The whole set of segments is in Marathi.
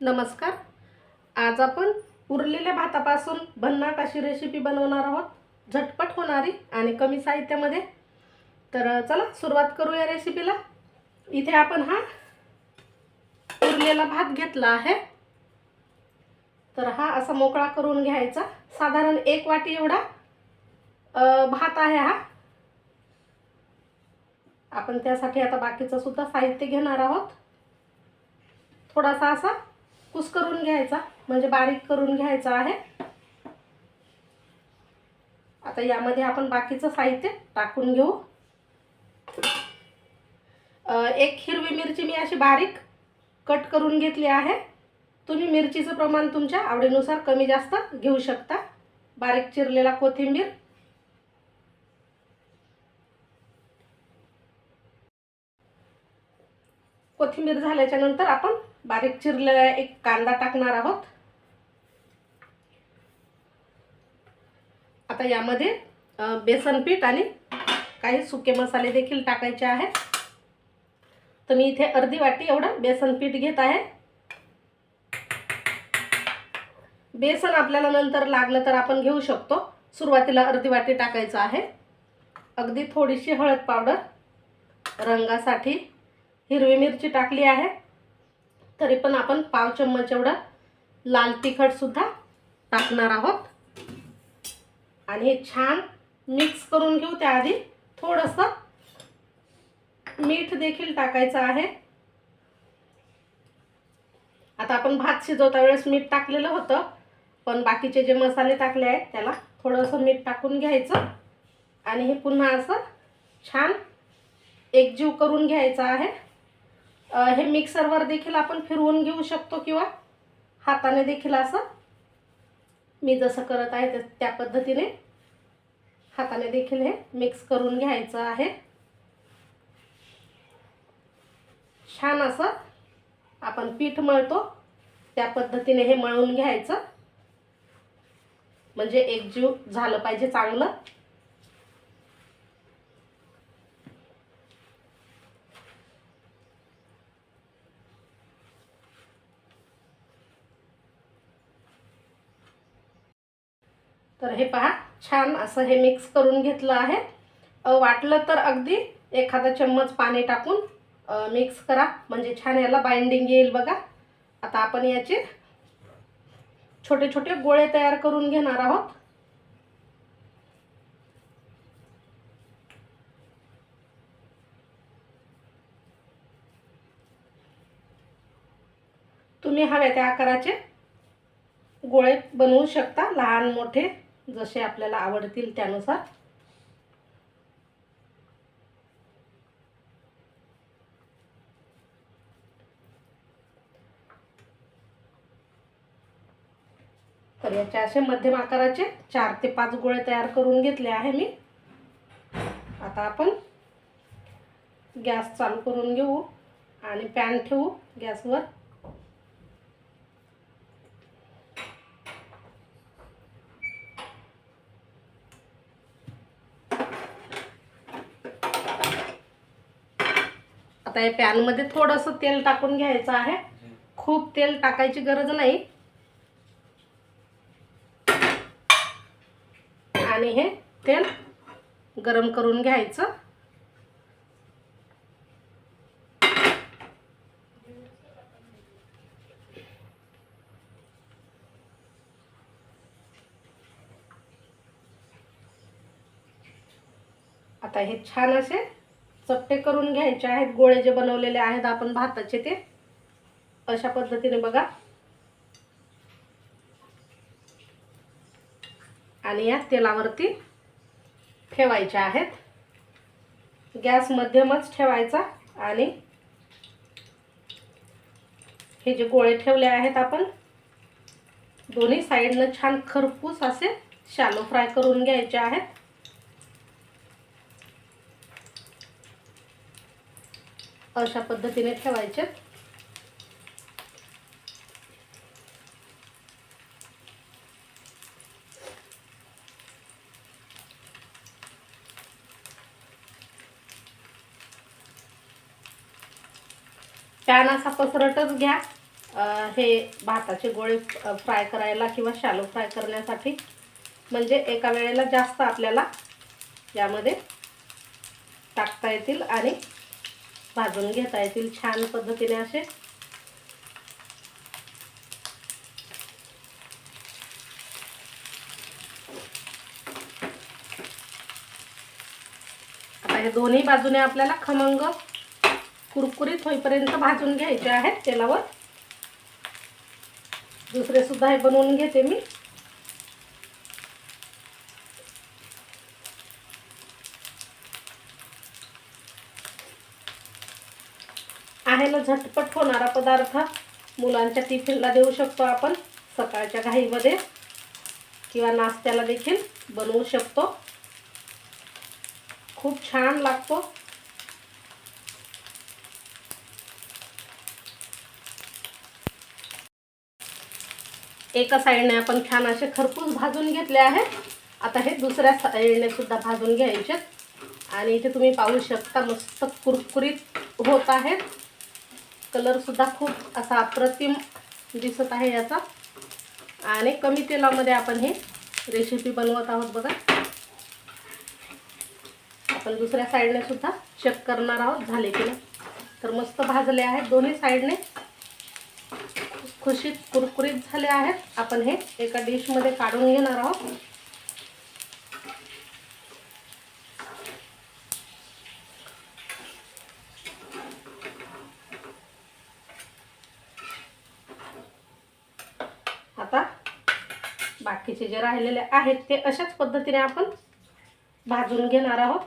नमस्कार. आज आपण उरलेल्या भातापासून भन्नाट अशी रेसिपी बनवणार आहोत. झटपट होणारी आणि कमी साहित्यामध्ये. तर चला सुरुवात करूया रेसिपीला इथे आपण हा उरलेला भात घेतला आहे. तर हा असा मोकळा करून घ्यायचा. साधारण एक वाटी एवढा भात आहे हा. आपण त्यासाठी आता बाकीचं सुद्धा साहित्य घेणार आहोत. थोडासा असा कुस्करून घ्यायचा? म्हणजे बारीक करून घ्यायचा आहे. आता यामध्ये आपण बाकीचं साहित्य टाकून घेऊ. एक हिरवी मिरची मी अशी बारीक कट करून घेतली आहे. तुम्ही मिरचीचं प्रमाण तुमच्या आवडीनुसार कमी जास्त घेऊ शकता. बारीक चिरलेला कोथिंबीर. कोथिंबीर झाल्याच्यानंतर आपण बारीक चिरलेला एक कांदा टाकणार आहोत. आता यामध्ये बेसन पीठ आणि काही सुके मसाले देखील टाकायचे आहेत. तर मी इथे अर्धी वाटी एवढं बेसन पीठ घेत आहे. बेसन आपल्याला नंतर लागलं तर आपण घेऊ शकतो. सुरुवातीला अर्धी वाटी टाकायचं आहे. अगदी थोडीशी हळद पावडर रंगासाठी हिरवी मिरची टाकली आहे. तरी पण आपण पाव चम्मच एवढं लाल तिखटसुद्धा टाकणार आहोत. आणि हे छान मिक्स करून घेऊ त्याआधी थोडंसं मीठ देखील टाकायचं आहे. आता आपण भात शिजवता वेळेस मीठ टाकलेलं होतं पण बाकीचे जे मसाले टाकले आहेत त्याला थोडंसं मीठ टाकून घ्यायचं. आणि हे पुन्हा असं छान एकजीव करून घ्यायचं आहे. हे मिक्सरवर देखील आपण फिरवून घेऊ शकतो किंवा हाताने देखील असं मी जसं करत आहे त्या- त्या पद्धतीने हाताने देखील हे मिक्स करून घ्यायचं आहे. छान असं आपण पीठ मळतो. त्या पद्धतीने हे मळून घ्यायचं. म्हणजे एकजीव झालं पाहिजे चांगलं. तर हे पहा छान असं हे मिक्स करून घेतलं आहे. वाटलं तर अगदी एखादा चम्मच पाणी टाकून मिक्स करा. म्हणजे छान याला बाइंडिंग येईल बघा. आता आपण याचे छोटे छोटे गोळे तयार करून घेणार आहोत. तुम्ही हव्या त्या आकाराचे गोळे बनवू शकता लहान मोठे. जसे आपल्याला आवडतील त्यानुसार. तर याचे असे मध्यम आकाराचे चार ते पाच गोळे तयार करून घेतले आहे मी. आता आपण गॅस चालू करून घेऊ आणि पॅन ठेवू गॅसवर. आता या पॅनमध्ये थोडंसं तेल टाकून घ्यायचं आहे. खूप तेल टाकायची गरज नाही. आणि हे तेल गरम करून घ्यायचं. आता हे छान असे चपटे करून घ्यायचे आहेत गोळे जे बनवलेले आहेत आपण भाताचे ते. अशा पद्धतीने बघा. आणि या तेलावरती ठेवायचे आहेत. गॅस मध्यमच ठेवायचा आणि हे जे गोळे ठेवले आहेत आपण दोन्ही साईडनं छान खरपूस असे शालो फ्राय करून घ्यायचे आहेत. अशा पद्धतीने ठेवायचे. पॅन असा पसरटच घ्या. हे भाताचे गोळे फ्राय करायला किंवा शालो फ्राय करण्यासाठी. म्हणजे एका वेळेला जास्त आपल्याला यामध्ये टाकता येतील आणि भाजून घेता येतील छान पद्धतीने असे. आता हे दोन्ही बाजूने आपल्याला खमंग कुरकुरीत होईपर्यंत भाजून घ्यायचे आहेत तेलावर. दुसरे सुद्धा हे बनवून घेते मी. आहे ना झटपट होणारा पदार्थ मुलांच्या टिफिनला देऊ शकतो आपण. सकाळच्या घाईमध्ये किंवा नाश्त्याला देखील बनवू शकतो. खूप छान लागतो. एका साईडने आपण छान असे खरपूस भाजून घेतले आहेत. आता हे दुसऱ्या साईडने सुद्धा भाजून घ्यायचे आणि इथे तुम्ही पाहू शकता मस्त कुरकुरीत होत आहेत. कलरसुद्धा खूप असा अप्रतिम दिसत आहे याचा. आणि कमी तेलामध्ये आपण हे रेसिपी बनवत आहोत बघा. आपण दुसऱ्या साईडने सुद्धा चेक करणार आहोत झाले की नाही. तर मस्त भाजले आहेत दोन्ही साईडने खुशीत कुरकुरीत झाले आहेत. आपण हे एका डिशमध्ये काढून घेणार आहोत आता बाकीचे जे राहिलेले आहेत ते अशाच पद्धतीने आपण भाजून घेणार आहोत.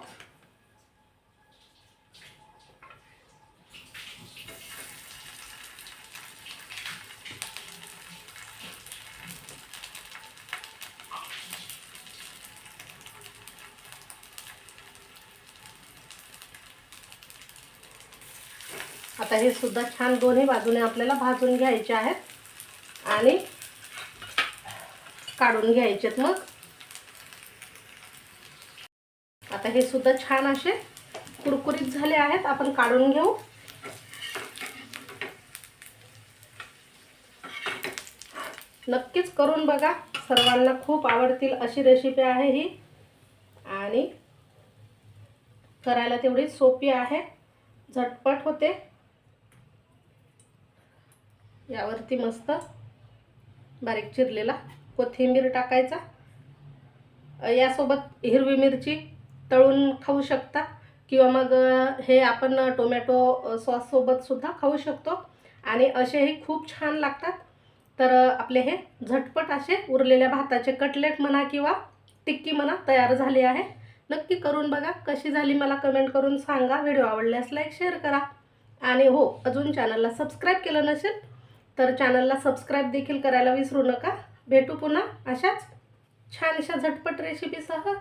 आता हे सुद्धा छान दोन्ही बाजूने आपल्याला भाजून घ्यायचे आहेत. आणि काढून घ्यायचेत मग. आता हे सुद्धा छान असे कुरकुरीत झाले आहेत. आपण काढून घेऊ. नक्कीच करून बघा. सर्वांना खूप आवडतील अशी रेसिपी आहे ही. आणि करायला तेवढी सोपी आहे. झटपट होते. यावरती मस्त बारीक चिरलेला कोथिंबीर टाकायचा. यासोबत हिरवी मिरची तळून खाऊ शकता किंवा मग हे आपण टोमॅटो सॉससोबत सुद्धा खाऊ शकतो. आणि असेही खूप छान लागतात. तर आपले हे झटपट असे उरलेल्या भाताचे कटलेट म्हणा किंवा टिक्की म्हणा तयार झाली आहे. नक्की करून बघा. कशी झाली मला कमेंट करून सांगा. व्हिडिओ आवडल्यास लाईक शेअर करा. आणि हो अजून चॅनलला सबस्क्राईब केलं नसेल तर चॅनलला सबस्क्राईब देखील करायला विसरू नका. भेटू पुन्हा अशाच छानशा झटपट रेसिपीसह